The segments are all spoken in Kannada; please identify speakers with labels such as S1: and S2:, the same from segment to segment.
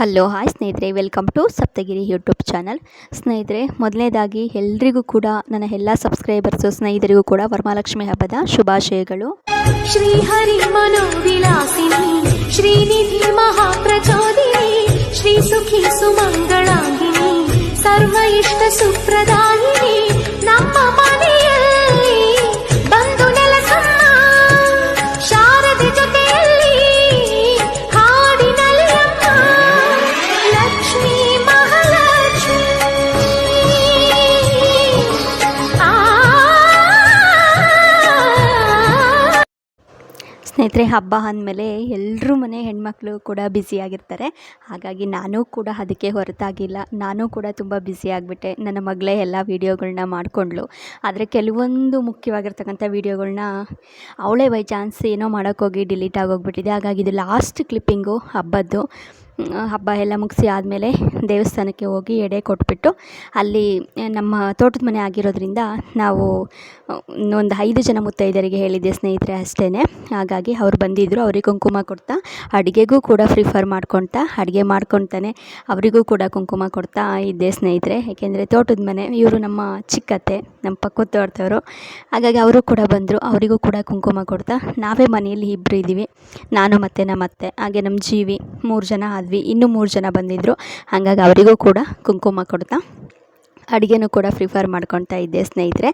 S1: ಹಲೋ, ಹಾಯ್ ಸ್ನೇಹಿತರೆ. Welcome to Saptagiri YouTube channel ಸ್ನೇಹಿತರೆ ಮೊದಲನೇದಾಗಿ ಎಲ್ರಿಗೂ ಕೂಡ ನನ್ನ ಎಲ್ಲ ಸಬ್ಸ್ಕ್ರೈಬರ್ಸು ಸ್ನೇಹಿತರಿಗೂ ಕೂಡ ವರಮಹಾಲಕ್ಷ್ಮಿ ಹಬ್ಬದ ಶುಭಾಶಯಗಳು.
S2: ಶ್ರೀ ಹರಿ ಮನೋವಿಲಾಸಿನಿ ಶ್ರೀನಿಧಿ ಮಹಾಪ್ರಚೋದಿನಿ, ಶ್ರೀ ಸುಖಿ ಸುಮಂಗಳಾಂಗಿನಿ ಸರ್ವ ಇಷ್ಟ
S1: ಸುಪ್ರದಾಯಿನಿ ಹಬ್ಬ ಅಂದಮೇಲೆ ಎಲ್ಲರೂ ಮನೆ ಹೆಣ್ಮಕ್ಳು ಕೂಡ ಬ್ಯುಸಿಯಾಗಿರ್ತಾರೆ ಹಾಗಾಗಿ ನಾನು ಕೂಡ ಅದಕ್ಕೆ ಹೊರತಾಗಿಲ್ಲ. ನಾನು ಕೂಡ ತುಂಬ ಬ್ಯುಸಿ ಆಗಿಬಿಟ್ಟೆ. ನನ್ನ ಮಗಳೇ ಎಲ್ಲ ವೀಡಿಯೋಗಳನ್ನ ಮಾಡಿಕೊಂಡ್ಳು. ಆದರೆ ಕೆಲವೊಂದು ಮುಖ್ಯವಾಗಿರ್ತಕ್ಕಂಥ ವೀಡಿಯೋಗಳನ್ನ ಅವಳೇ ಬೈ ಚಾನ್ಸ್ ಏನೋ ಮಾಡೋಕ್ಕೋಗಿ ಡಿಲೀಟ್ ಆಗೋಗ್ಬಿಟ್ಟಿದೆ. ಹಾಗಾಗಿ ಇದು ಲಾಸ್ಟ್ ಕ್ಲಿಪ್ಪಿಂಗು ಹಬ್ಬದ್ದು. ಹಬ್ಬ ಎಲ್ಲ ಮುಗಿಸಿ ಆದಮೇಲೆ ದೇವಸ್ಥಾನಕ್ಕೆ ಹೋಗಿ ಎಡೆ ಕೊಟ್ಬಿಟ್ಟು ಅಲ್ಲಿ ನಮ್ಮ ತೋಟದ ಮನೆ ಆಗಿರೋದ್ರಿಂದ ನಾವು ಒಂದು ಐದು ಜನ ಮುತ್ತೈದರಿಗೆ ಹೇಳಿದ್ದೆ ಸ್ನೇಹಿತರೆ ಅಷ್ಟೇ ಹಾಗಾಗಿ ಅವ್ರು ಬಂದಿದ್ದರು ಅವ್ರಿಗೆ ಕುಂಕುಮ ಕೊಡ್ತಾ, ಅಡುಗೆಗೂ ಕೂಡ ಪ್ರಿಫರ್ ಮಾಡ್ಕೊಳ್ತಾ, ಅಡುಗೆ ಮಾಡ್ಕೊತಾನೆ ಅವರಿಗೂ ಕೂಡ ಕುಂಕುಮ ಕೊಡ್ತಾ ಇದ್ದೆ ಸ್ನೇಹಿತರೆ. ಏಕೆಂದರೆ ತೋಟದ ಮನೆ, ಇವರು ನಮ್ಮ ಚಿಕ್ಕತ್ತೆ, ನಮ್ಮ ಪಕ್ಕದ ತೋಟದವರು ಹಾಗಾಗಿ ಅವರು ಕೂಡ ಬಂದರು, ಅವರಿಗೂ ಕೂಡ ಕುಂಕುಮ ಕೊಡ್ತಾ. ನಾವೇ ಮನೆಯಲ್ಲಿ ಇಬ್ಬರು ಇದ್ದೀವಿ, ನಾನು ಮತ್ತು ನಮ್ಮ ಅತ್ತೆ ಹಾಗೆ ನಮ್ಮ ಜೀವಿ ಮೂರು ಜನ ಆದ್ವಿ. ಇನ್ನೂ ಮೂರು ಜನ ಬಂದಿದ್ದರು ಹಾಗಾಗಿ ಅವರಿಗೂ ಕೂಡ ಕುಂಕುಮ ಕೊಡ್ತಾ ಅಡುಗೆನೂ ಕೂಡ ಪ್ರಿಫರ್ ಮಾಡ್ಕೊತಾ ಇದ್ದೆ ಸ್ನೇಹಿತರೆ.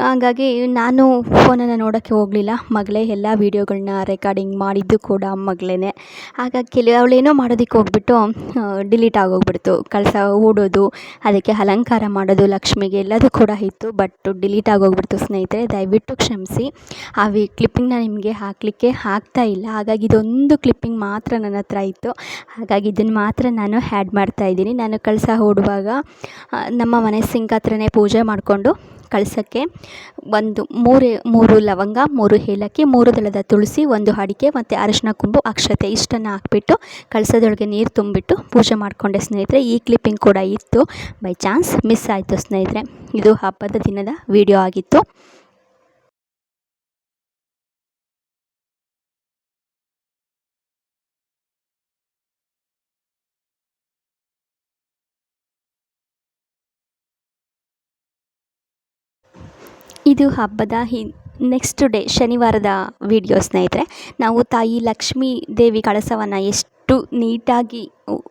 S1: ಹಾಗಾಗಿ ನಾನು ಫೋನನ್ನು ನೋಡೋಕ್ಕೆ ಹೋಗಲಿಲ್ಲ. ಮಗಳೇ ಎಲ್ಲ ವೀಡಿಯೋಗಳನ್ನ ರೆಕಾರ್ಡಿಂಗ್ ಮಾಡಿದ್ದು ಕೂಡ ಮಗಳೇ ಹಾಗಾಗಿ ಕೆಲವು ಅವಳೇನೋ ಮಾಡೋದಕ್ಕೆ ಹೋಗ್ಬಿಟ್ಟು ಡಿಲೀಟ್ ಆಗೋಗ್ಬಿಡ್ತು. ಕಳಸ ಹೂಡೋದು ಅದಕ್ಕೆ ಅಲಂಕಾರ ಮಾಡೋದು ಲಕ್ಷ್ಮಿಗೆ ಎಲ್ಲದೂ ಕೂಡ ಇತ್ತು. ಬಟ್ ಡಿಲೀಟ್ ಆಗೋಗ್ಬಿಡ್ತು ಸ್ನೇಹಿತರೆ. ದಯವಿಟ್ಟು ಕ್ಷಮಿಸಿ. ಆ ವಿ ಕ್ಲಿಪ್ಪಿಂಗ್ನ ನಿಮಗೆ ಹಾಕಲಿಕ್ಕೆ ಆಗ್ತಾ ಇಲ್ಲ. ಹಾಗಾಗಿ ಇದೊಂದು ಕ್ಲಿಪ್ಪಿಂಗ್ ಮಾತ್ರ ನನ್ನ ಹತ್ರ ಇತ್ತು. ಹಾಗಾಗಿ ಇದನ್ನು ಮಾತ್ರ ನಾನು ಆ್ಯಡ್ ಮಾಡ್ತಾ ಇದ್ದೀನಿ. ನಾನು ಕಳಸ ಹೂಡುವಾಗ ಆ, ನಮ್ಮ ಮನೆ ಹತ್ರನೇ ಪೂಜೆ ಮಾಡಿಕೊಂಡು ಕಳಿಸೋಕ್ಕೆ ಒಂದು ಮೂರು ಮೂರು ಲವಂಗ, ಮೂರು ಏಲಕ್ಕಿ, ಮೂರು ದಳದ ತುಳಸಿ, ಒಂದು ಅಡಿಕೆ ಮತ್ತು ಅರಶಿನ ಕುಂಬು, ಅಕ್ಷತೆ ಇಷ್ಟನ್ನು ಹಾಕ್ಬಿಟ್ಟು ಕಳಸದೊಳಗೆ ನೀರು ತುಂಬಿಟ್ಟು ಪೂಜೆ ಮಾಡಿಕೊಂಡೆ ಸ್ನೇಹಿತರೆ. ಈ ಕ್ಲಿಪ್ಪಿಂಗ್ ಕೂಡ ಇತ್ತು. ಬೈ ಚಾನ್ಸ್ ಮಿಸ್ ಆಯಿತು ಸ್ನೇಹಿತರೆ. ಇದು ಹಬ್ಬದ ದಿನದ ವಿಡಿಯೋ ಆಗಿತ್ತು. ಇದು ಹಬ್ಬದ ಹಿ ನೆಕ್ಸ್ಟ್ ಡೇ ಶನಿವಾರದ ವಿಡಿಯೋ ಸ್ನೇಹಿತರೆ. ನಾವು ತಾಯಿ ಲಕ್ಷ್ಮೀ ದೇವಿ ಕಳಸವನ್ನು ಎಷ್ಟು ನೀಟಾಗಿ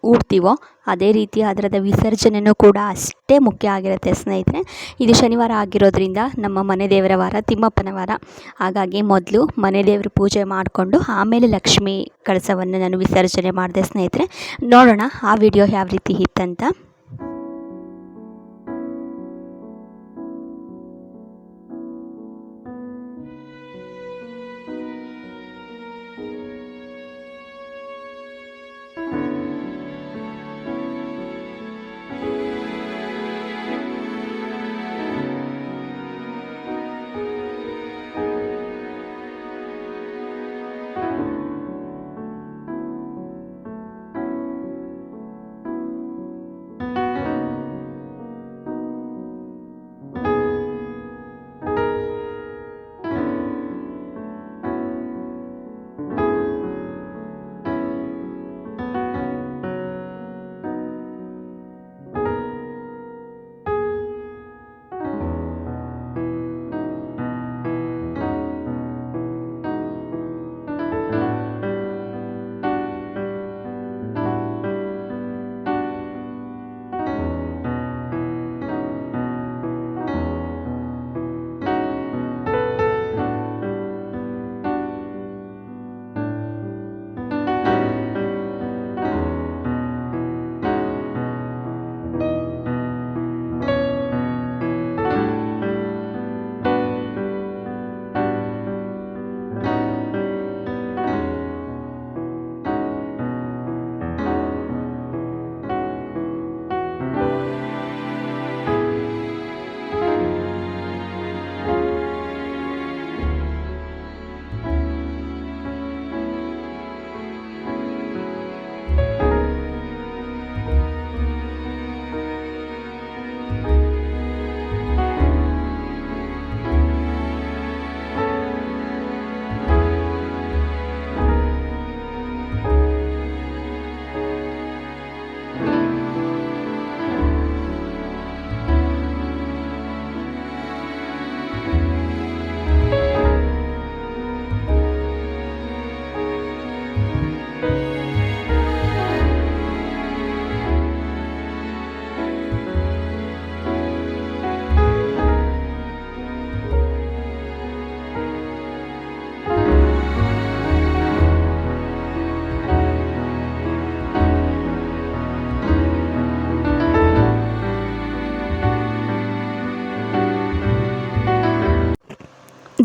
S1: ಊಡ್ತೀವೋ ಅದೇ ರೀತಿ ಅದರದ ವಿಸರ್ಜನೆಯೂ ಕೂಡ ಅಷ್ಟೇ ಮುಖ್ಯ ಆಗಿರುತ್ತೆ ಸ್ನೇಹಿತರೆ. ಇದು ಶನಿವಾರ ಆಗಿರೋದ್ರಿಂದ ನಮ್ಮ ಮನೆ ದೇವರ ವಾರ, ತಿಮ್ಮಪ್ಪನ ವಾರ. ಹಾಗಾಗಿ ಮೊದಲು ಮನೆ ದೇವರ ಪೂಜೆ ಮಾಡಿಕೊಂಡು ಆಮೇಲೆ ಲಕ್ಷ್ಮೀ ಕಳಸವನ್ನು ನಾನು ವಿಸರ್ಜನೆ ಮಾಡಿದೆ ಸ್ನೇಹಿತರೆ. ನೋಡೋಣ ಆ ವಿಡಿಯೋ ಯಾವ ರೀತಿ ಇತ್ತಂತ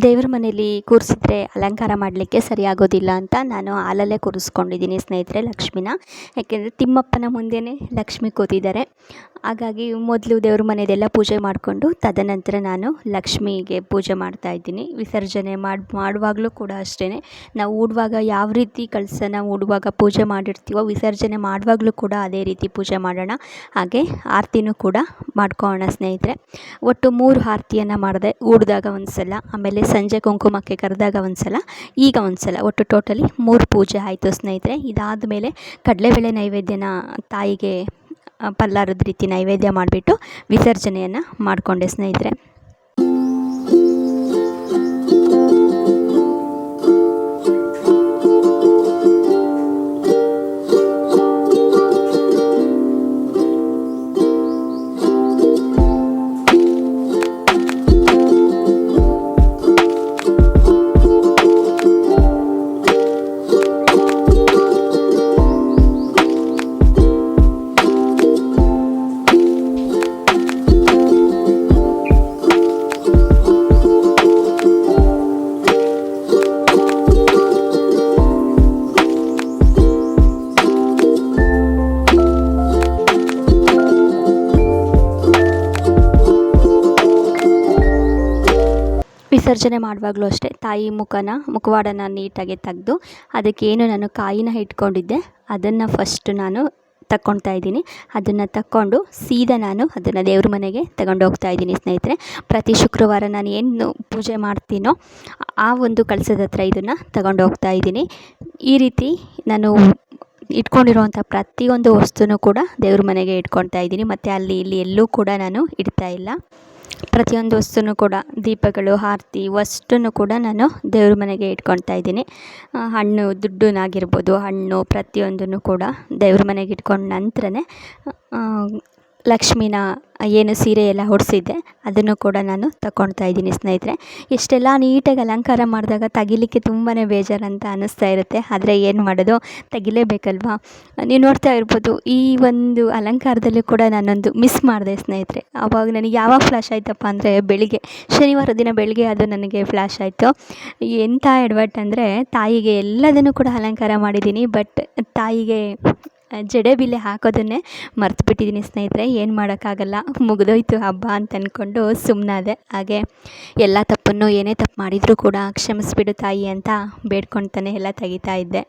S1: ದೇವ್ರ ಮನೇಲಿ ಕೂರಿಸಿದ್ರೆ ಅಲಂಕಾರ ಮಾಡಲಿಕ್ಕೆ ಸರಿಯಾಗೋದಿಲ್ಲ ಅಂತ ನಾನು ಹಾಲಲ್ಲೇ ಕೂರಿಸ್ಕೊಂಡಿದ್ದೀನಿ ಸ್ನೇಹಿತರೆ ಲಕ್ಷ್ಮಿನ. ಯಾಕೆಂದರೆ ತಿಮ್ಮಪ್ಪನ ಮುಂದೆಯೇ ಲಕ್ಷ್ಮಿ ಕೂತಿದ್ದಾರೆ. ಹಾಗಾಗಿ ಮೊದಲು ದೇವ್ರ ಮನೆಯದೆಲ್ಲ ಪೂಜೆ ಮಾಡಿಕೊಂಡು ತದನಂತರ ನಾನು ಲಕ್ಷ್ಮಿಗೆ ಪೂಜೆ ಮಾಡ್ತಾ ಇದ್ದೀನಿ. ವಿಸರ್ಜನೆ ಮಾಡಿ, ಮಾಡುವಾಗಲೂ ಕೂಡ ಅಷ್ಟೇ ನಾವು ಹೂಡುವಾಗ ಯಾವ ರೀತಿ ಕಳಸನ ಹೂಡುವಾಗ ಪೂಜೆ ಮಾಡಿರ್ತೀವೋ ವಿಸರ್ಜನೆ ಮಾಡುವಾಗಲೂ ಕೂಡ ಅದೇ ರೀತಿ ಪೂಜೆ ಮಾಡೋಣ. ಹಾಗೆ ಆರತಿನೂ ಕೂಡ ಮಾಡ್ಕೋಣ ಸ್ನೇಹಿತರೆ. ಒಟ್ಟು ಮೂರು ಆರತಿಯನ್ನು ಮಾಡಿದೆ ಹೂಡಿದಾಗ ಒಂದು ಸಲ ಆಮೇಲೆ ಸಂಜೆ ಕುಂಕುಮಕ್ಕೆ ಕರೆದಾಗ ಒಂದ್ಸಲ, ಈಗ ಒಂದ್ಸಲ, ಒಟ್ಟು ಟೋಟಲಿ ಮೂರು ಪೂಜೆ ಆಯಿತು ಸ್ನೇಹಿತರೆ. ಇದಾದ ಮೇಲೆ ಕಡಲೆಬೇಳೆ ನೈವೇದ್ಯನ ತಾಯಿಗೆ ಪಲ್ಲಾರದ ರೀತಿ ನೈವೇದ್ಯ ಮಾಡಿಬಿಟ್ಟು ವಿಸರ್ಜನೆಯನ್ನು ಮಾಡಿಕೊಂಡೆ ಸ್ನೇಹಿತರೆ. ವಿಸರ್ಜನೆ ಮಾಡುವಾಗಲೂ ಅಷ್ಟೇ, ತಾಯಿ ಮುಖನ, ಮುಖವಾಡನ ನೀಟಾಗಿ ತೆಗೆದು ಅದಕ್ಕೇನು ನಾನು ಕಾಯಿನ ಇಟ್ಕೊಂಡಿದ್ದೆ, ಅದನ್ನು ಫಸ್ಟ್ ನಾನು ತಕ್ಕೊಳ್ತಾ ಇದ್ದೀನಿ. ಅದನ್ನು ತಕ್ಕೊಂಡು ಸೀದಾ ನಾನು ಅದನ್ನು ದೇವ್ರ ಮನೆಗೆ ತಗೊಂಡು ಹೋಗ್ತಾ ಇದ್ದೀನಿ ಸ್ನೇಹಿತರೆ. ಪ್ರತಿ ಶುಕ್ರವಾರ ನಾನು ಏನು ಪೂಜೆ ಮಾಡ್ತೀನೋ ಆ ಒಂದು ಕಳಸದ ಹತ್ರ ಇದನ್ನು ತಗೊಂಡು ಹೋಗ್ತಾ ಇದ್ದೀನಿ. ಈ ರೀತಿ ನಾನು ಇಟ್ಕೊಂಡಿರುವಂಥ ಪ್ರತಿಯೊಂದು ವಸ್ತುನೂ ಕೂಡ ದೇವ್ರ ಮನೆಗೆ ಇಟ್ಕೊಳ್ತಾ ಇದ್ದೀನಿ. ಮತ್ತು ಅಲ್ಲಿ ಇಲ್ಲಿ ಎಲ್ಲೂ ಕೂಡ ನಾನು ಇಡ್ತಾ ಇಲ್ಲ. ಪ್ರತಿಯೊಂದು ವಸ್ತುನೂ ಕೂಡ, ದೀಪಗಳು, ಆರತಿ, ವಸ್ತುನೂ ಕೂಡ ನಾನು ದೇವ್ರ ಮನೆಗೆ ಇಟ್ಕೊಳ್ತಾ ಇದ್ದೀನಿ. ಹಣ್ಣು, ದುಡ್ಡುನಾಗಿರ್ಬೋದು, ಹಣ್ಣು ಪ್ರತಿಯೊಂದನ್ನು ಕೂಡ ದೇವ್ರ ಮನೆಗೆ ಇಟ್ಕೊಂಡ ನಂತರನೇ ಲಕ್ಷ್ಮಿನ ಏನು ಸೀರೆ ಎಲ್ಲ ಹೊಡಿಸಿದ್ದೆ ಅದನ್ನು ಕೂಡ ನಾನು ತಗೊಳ್ತಾ ಇದ್ದೀನಿ ಸ್ನೇಹಿತರೆ. ಇಷ್ಟೆಲ್ಲ ನೀಟಾಗಿ ಅಲಂಕಾರ ಮಾಡಿದಾಗ ತೆಗಿಲಿಕ್ಕೆ ತುಂಬಾ ಬೇಜಾರಂತ ಅನ್ನಿಸ್ತಾ ಇರುತ್ತೆ. ಆದರೆ ಏನು ಮಾಡೋದು, ತೆಗಿಲೇಬೇಕಲ್ವಾ? ನೀವು ನೋಡ್ತಾ ಇರ್ಬೋದು, ಈ ಒಂದು ಅಲಂಕಾರದಲ್ಲಿ ಕೂಡ ನಾನೊಂದು ಮಿಸ್ ಮಾಡಿದೆ ಸ್ನೇಹಿತರೆ. ಆವಾಗ ನನಗೆ ಯಾವಾಗ ಫ್ಲ್ಯಾಶ್ ಆಯ್ತಪ್ಪ ಅಂದರೆ ಬೆಳಿಗ್ಗೆ, ಶನಿವಾರ ದಿನ ಬೆಳಿಗ್ಗೆ ಅದು ನನಗೆ ಫ್ಲ್ಯಾಶ್ ಆಯಿತು. ಎಂಥ ಎಡ್ವಟ್ ಅಂದರೆ ತಾಯಿಗೆ ಎಲ್ಲದನ್ನು ಕೂಡ ಅಲಂಕಾರ ಮಾಡಿದ್ದೀನಿ ಬಟ್ ತಾಯಿಗೆ ಜಡೆ ಬಿಲ್ಲೆ ಹಾಕೋದನ್ನೇ ಮರ್ತು ಬಿಟ್ಟಿದ್ದೀನಿ ಸ್ನೇಹಿತರೆ, ಏನು ಮಾಡೋಕ್ಕಾಗಲ್ಲ. ಮುಗಿದೋಯ್ತು ಹಬ್ಬ ಅಂತ ಅಂದ್ಕೊಂಡು ಸುಮ್ಮನಾದೆ ಹಾಗೆ ಎಲ್ಲ ತಪ್ಪನ್ನು ಏನೇ ತಪ್ಪು ಮಾಡಿದರೂ ಕೂಡ ಕ್ಷಮಿಸ್ಬಿಡು ತಾಯಿ ಅಂತ ಬೇಡ್ಕೊಳ್ತಾನೆ ಎಲ್ಲ ತೆಗಿತಾ ಇದ್ದೆ.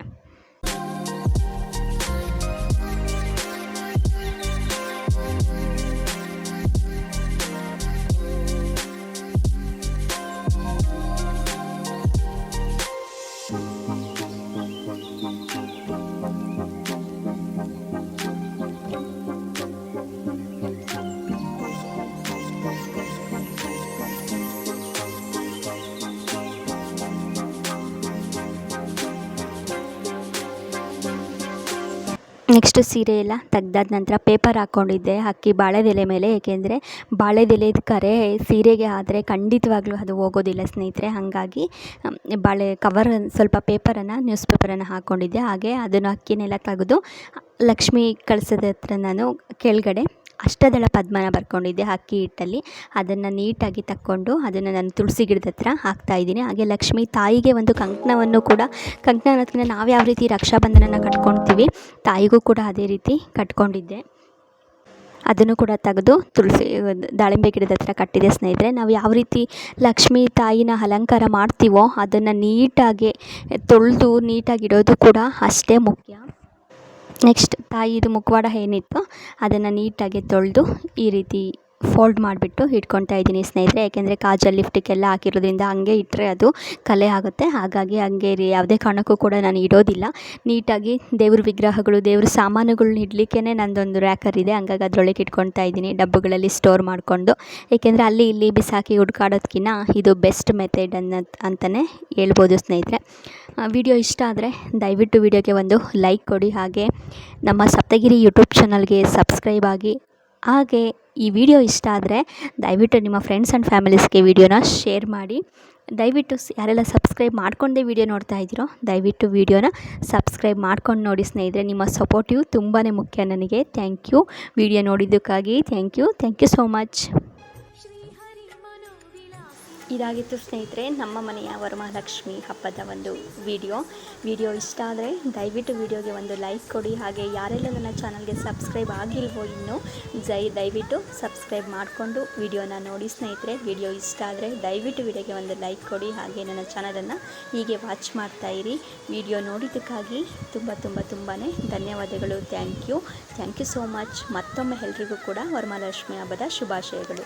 S1: ನೆಕ್ಸ್ಟ್ ಸೀರೆ ಎಲ್ಲ ತೆಗ್ದಾದ ನಂತರ ಪೇಪರ್ ಹಾಕ್ಕೊಂಡಿದ್ದೆ ಅಕ್ಕಿ ಬಾಳೆದೆಲೆ ಮೇಲೆ. ಏಕೆಂದರೆ ಬಾಳೆದೆಲೆದು ಕರೆ ಸೀರೆಗೆ ಆದರೆ ಖಂಡಿತವಾಗ್ಲೂ ಅದು ಹೋಗೋದಿಲ್ಲ ಸ್ನೇಹಿತರೆ. ಹಾಗಾಗಿ ಬಾಳೆ ಕವರ್ ಸ್ವಲ್ಪ ಪೇಪರನ್ನು ನ್ಯೂಸ್ ಪೇಪರನ್ನು ಹಾಕ್ಕೊಂಡಿದ್ದೆ ಹಾಗೆ ಅದನ್ನು ಅಕ್ಕಿನೆಲ್ಲ ತೆಗೆದು, ಲಕ್ಷ್ಮಿ ಕಳಸದ ಹತ್ರ ನಾನು ಕೆಳಗಡೆ ಅಷ್ಟದಳ ಪದ್ಮನ ಬರ್ಕೊಂಡಿದ್ದೆ ಅಕ್ಕಿ ಹಿಟ್ಟಲ್ಲಿ ಅದನ್ನು ನೀಟಾಗಿ ತಕ್ಕೊಂಡು ಅದನ್ನು ನಾನು ತುಳಸಿ ಗಿಡದ ಹತ್ರ ಹಾಕ್ತಾಯಿದ್ದೀನಿ ಹಾಗೆ ಲಕ್ಷ್ಮಿ ತಾಯಿಗೆ ಒಂದು ಕಂಕಣವನ್ನು ಕೂಡ ಕಂಕಣ ಅನ್ನೋದಕ್ಕಿಂತ ನಾವು ಯಾವ ರೀತಿ ರಕ್ಷಾಬಂಧನನ ಕಟ್ಕೊಳ್ತೀವಿ ತಾಯಿಗೂ ಕೂಡ ಅದೇ ರೀತಿ ಕಟ್ಕೊಂಡಿದ್ದೆ. ಅದನ್ನು ಕೂಡ ತೆಗೆದು ತುಳಸಿ, ದಾಳಿಂಬೆ ಗಿಡದ ಹತ್ರ ಕಟ್ಟಿದೆ ಸ್ನೇಹಿತರೆ. ನಾವು ಯಾವ ರೀತಿ ಲಕ್ಷ್ಮೀ ತಾಯಿನ ಅಲಂಕಾರ ಮಾಡ್ತೀವೋ ಅದನ್ನು ನೀಟಾಗಿ ತೊಳೆದು ನೀಟಾಗಿಡೋದು ಕೂಡ ಅಷ್ಟೇ ಮುಖ್ಯ. ನೆಕ್ಸ್ಟ್ ತಾಯಿದು ಮುಖವಾಡ ಏನಿತ್ತೋ ಅದನ್ನು ನೀಟಾಗಿ ತೊಳೆದು ಈ ರೀತಿ ಫೋಲ್ಡ್ ಮಾಡಿಬಿಟ್ಟು ಇಟ್ಕೊತಾ ಇದ್ದೀನಿ ಸ್ನೇಹಿತರೆ, ಯಾಕೆಂದರೆ ಕಾಜಲ್ ಲಿಫ್ಟಿಗೆಲ್ಲ ಹಾಕಿರೋದ್ರಿಂದ ಹಂಗೆ ಇಟ್ಟರೆ ಅದು ಕಲೆ ಆಗುತ್ತೆ. ಹಾಗಾಗಿ ಹಂಗೆ ರೀ, ಯಾವುದೇ ಕಾರಣಕ್ಕೂ ಕೂಡ ನಾನು ಇಡೋದಿಲ್ಲ. ನೀಟಾಗಿ ದೇವ್ರ ವಿಗ್ರಹಗಳು, ದೇವ್ರ ಸಾಮಾನುಗಳ್ನ ಇಡಲಿಕ್ಕೇ ನಂದೊಂದು ರ್ಯಾಕರ್ ಇದೆ. ಹಂಗಾಗಿ ಅದರೊಳಗೆ ಇಟ್ಕೊತಾ ಇದ್ದೀನಿ, ಡಬ್ಬುಗಳಲ್ಲಿ ಸ್ಟೋರ್ ಮಾಡಿಕೊಂಡು. ಏಕೆಂದರೆ ಅಲ್ಲಿ ಇಲ್ಲಿ ಬಿಸಾಕಿ ಹುಡ್ಕಾಡೋದ್ಕಿನ್ನ ಇದು ಬೆಸ್ಟ್ ಮೆಥಡ್ ಅನ್ನೋ ಅಂತಲೇ ಹೇಳ್ಬೋದು ಸ್ನೇಹಿತರೆ. ವಿಡಿಯೋ ಇಷ್ಟ ಆದರೆ ದಯವಿಟ್ಟು ವಿಡಿಯೋಗೆ ಒಂದು ಲೈಕ್ ಕೊಡಿ. ಹಾಗೆ ನಮ್ಮ ಸಪ್ತಗಿರಿ ಯೂಟ್ಯೂಬ್ ಚಾನಲ್ಗೆ ಸಬ್ಸ್ಕ್ರೈಬ್ ಆಗಿ. ಹಾಗೆ ಈ ವಿಡಿಯೋ ಇಷ್ಟ ಆದರೆ ದಯವಿಟ್ಟು ನಿಮ್ಮ ಫ್ರೆಂಡ್ಸ್ ಆ್ಯಂಡ್ ಫ್ಯಾಮಿಲೀಸ್ಗೆ ವಿಡಿಯೋನ ಶೇರ್ ಮಾಡಿ. ದಯವಿಟ್ಟು ಯಾರೆಲ್ಲ ಸಬ್ಸ್ಕ್ರೈಬ್ ಮಾಡ್ಕೊಂಡೇ ವಿಡಿಯೋ ನೋಡ್ತಾ ಇದ್ದೀರೋ, ದಯವಿಟ್ಟು ವಿಡಿಯೋನ ಸಬ್ಸ್ಕ್ರೈಬ್ ಮಾಡ್ಕೊಂಡು ನೋಡಿ ಸ್ನೇಹಿತರೆ, ನಿಮ್ಮ ಸಪೋರ್ಟಿವ್ ತುಂಬಾ ಮುಖ್ಯ ನನಗೆ. Thank you video ನೋಡಿದ್ದಕ್ಕಾಗಿ thank you thank you so much ಇದಾಗಿತ್ತು ಸ್ನೇಹಿತರೆ, ನಮ್ಮ ಮನೆಯ ವರಮಹಾಲಕ್ಷ್ಮಿ ಹಬ್ಬದ ಒಂದು ವಿಡಿಯೋ. ವಿಡಿಯೋ ಇಷ್ಟ ಆದರೆ ದಯವಿಟ್ಟು ವಿಡಿಯೋಗೆ ಒಂದು ಲೈಕ್ ಕೊಡಿ, ಹಾಗೆ ಯಾರೆಲ್ಲ ನನ್ನ ಚಾನಲ್ಗೆ ಸಬ್ಸ್ಕ್ರೈಬ್ ಆಗಿಲ್ವೋ ಇನ್ನೂ, ಜೈ ದಯವಿಟ್ಟು ಸಬ್ಸ್ಕ್ರೈಬ್ ಮಾಡಿಕೊಂಡು ವಿಡಿಯೋನ ನೋಡಿ ಸ್ನೇಹಿತರೆ. ವಿಡಿಯೋ ಇಷ್ಟ ಆದರೆ ದಯವಿಟ್ಟು ವಿಡಿಯೋಗೆ ಒಂದು ಲೈಕ್ ಕೊಡಿ, ಹಾಗೆ ನನ್ನ ಚಾನಲನ್ನು ಹೀಗೆ ವಾಚ್ ಮಾಡ್ತಾ ಇರಿ. ವಿಡಿಯೋ ನೋಡಿದ್ದಕ್ಕಾಗಿ ತುಂಬ ತುಂಬ ತುಂಬಾ ಧನ್ಯವಾದಗಳು. Thank you. Thank you so much. ಮತ್ತೊಮ್ಮೆ ಎಲ್ರಿಗೂ ಕೂಡ ವರಮಹಾಲಕ್ಷ್ಮಿ ಹಬ್ಬದ ಶುಭಾಶಯಗಳು.